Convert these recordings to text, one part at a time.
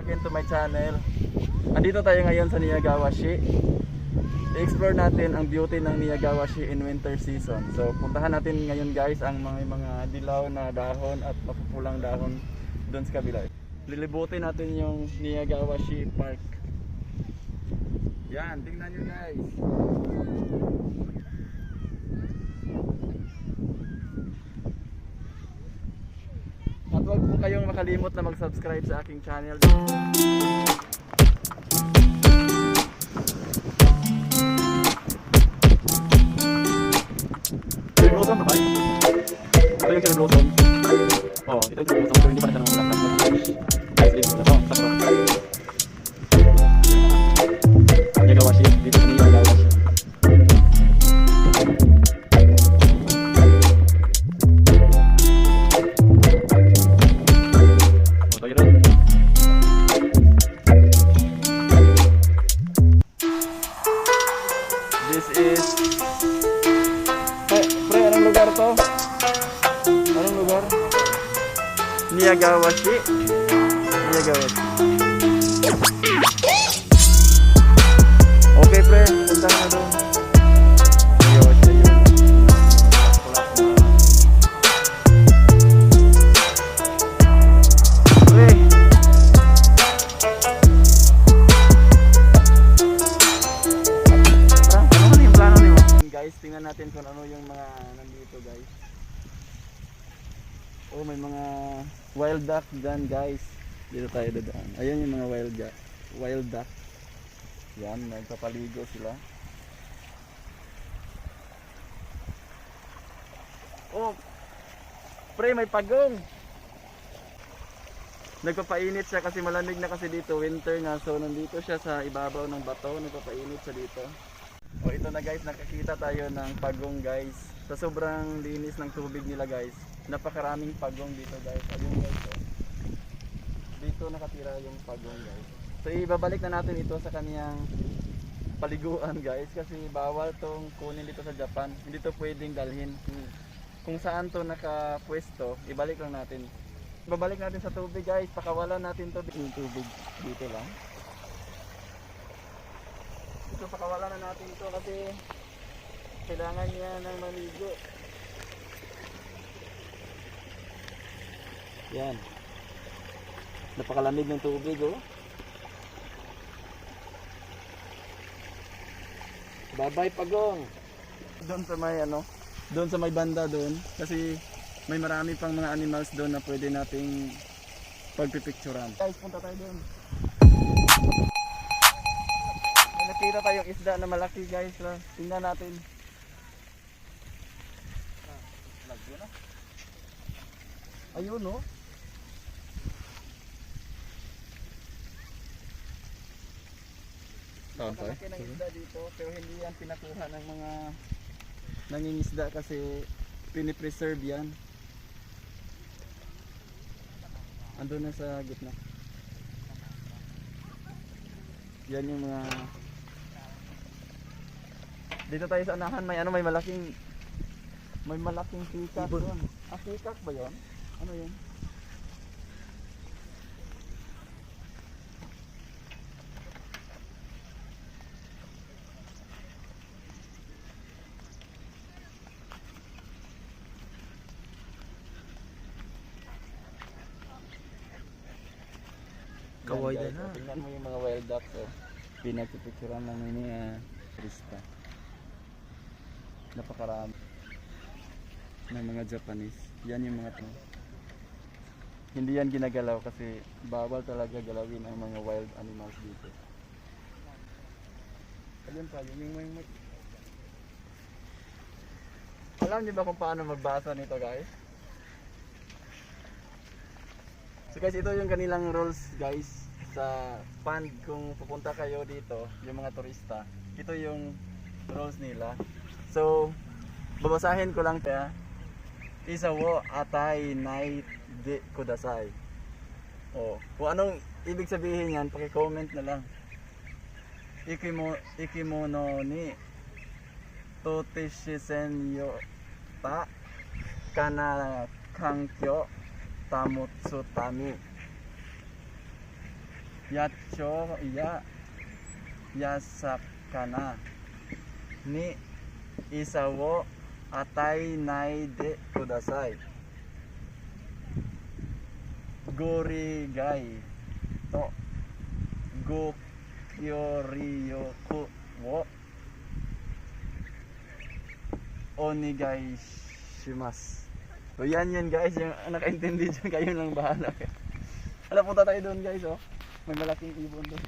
again to my channel. Andito tayo ngayon sa Niyagawashi. I-explore natin ang beauty ng Niyagawashi in winter season. So puntahan natin ngayon guys ang mga mga dilaw na dahon at mapupulang dahon doon sa kabila. Lilibutin natin yung Niyagawashi Park. Yan, tingnan nyo guys. Kayong makalimot na mag-subscribe sa aking channel. Cherry blossom ba? Ito yung cherry blossom. Oh, ito hindi pa na siya namulaklak. Guys, dito na to. Sakto. This is Pre, pre, anong lugar to? Anong lugar? Niyagawashi. Niyagawashi. Okay, pre. Punta na doon. Oh, may mga wild duck dyan guys. Dito tayo dadaan. Ayun yung mga wild duck. Wild duck. Yan, nagpapaligo sila. Oh, pre, may pagong. Nagpapainit siya kasi malamig na kasi dito, winter na. So nandito siya sa ibabaw ng bato, nagpapainit siya dito. O ito na guys, nakakita tayo ng pagong guys. Sa sobrang linis ng tubig nila guys. Napakaraming pagong dito guys. Ayun guys. Oh. Dito nakatira yung pagong guys. So ibabalik na natin ito sa kaniyang paliguan guys kasi bawal tong kunin dito sa Japan. Hindi to pwedeng dalhin. Kung- Kung saan to nakapwesto, ibalik lang natin. Babalik natin sa tubig guys. Pakawalan natin to yung tubig dito lang. Ito pakawalan na natin to kasi kailangan niya ng maligo. Yan. Napakalamig ng tubig oh. Bye-bye pagong. Doon sa may ano, doon sa may banda doon kasi may marami pang mga animals doon na pwede nating pagpipicturan. Guys, punta tayo doon. May nakita tayong isda na malaki guys. lah. Tingnan natin. Ah, lagyo na. Ayun oh. Malaki ng isda dito pero hindi yan pinakuha ng mga nangingisda kasi pinipreserve yan. Andun na sa gitna. Yan yung mga Dito tayo sa anahan may ano may malaking may malaking pikak doon. Ah, pikak ba 'yon? Ano 'yun? Guys, na. oh, Tingnan mo yung mga wild ducks oh. Pinagpipicturean lang ni uh, Krista. Napakarami ng mga Japanese. Yan yung mga to. Hindi yan ginagalaw kasi bawal talaga galawin ang mga wild animals dito. Ayun pa, yung yung yung Alam niyo ba kung paano magbasa nito guys? So guys, ito yung kanilang rules guys sa pond kung pupunta kayo dito, yung mga turista. Ito yung rules nila. So, babasahin ko lang kaya. Isa wo atay nai de kudasai. Oh, kung anong ibig sabihin yan, paki-comment na lang. Ikimo ikimono ni totishisen yo ta kana kankyo tamotsutami Yacho ya Yasakana Ni Isawo Atay nai de kudasai Gorigai To Go Yoryoku wo Onigai shimasu So yan yan guys, yung nakaintindi dyan kayo lang bahala. Alam punta tayo doon guys oh. May malaking ibon doon.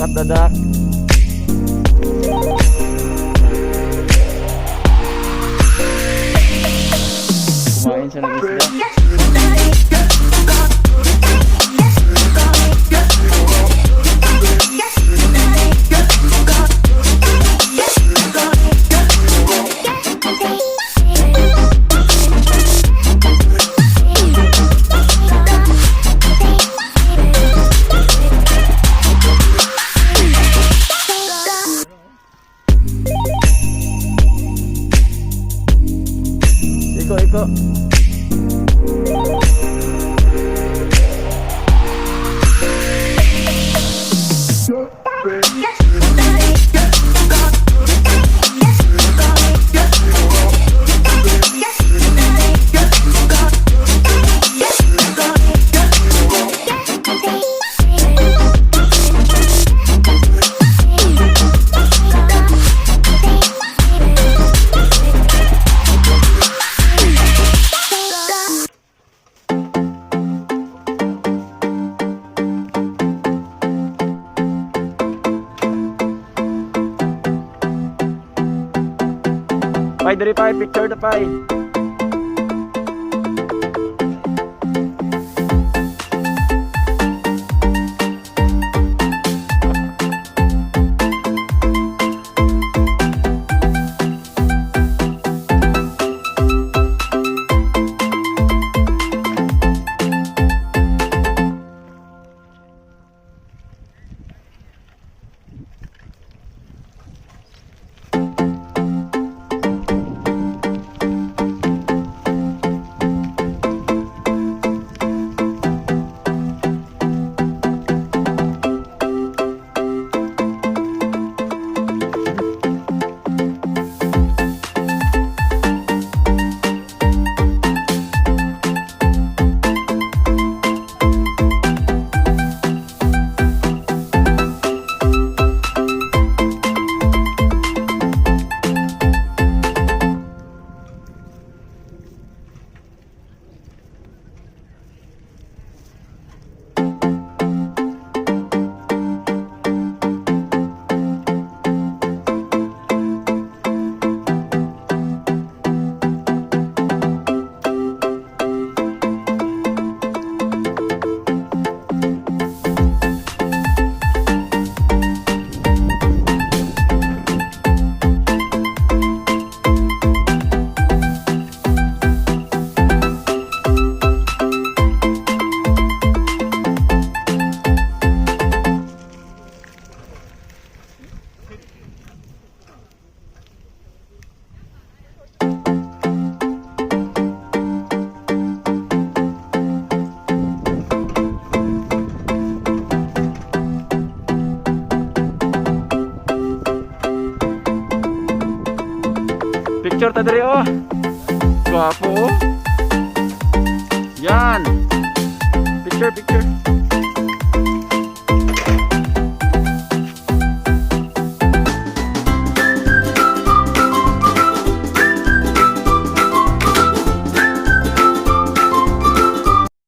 Look at Pai, dali pai, picture na pai. Picture ta diri oh. Gwapo oh. Yan. Picture, picture.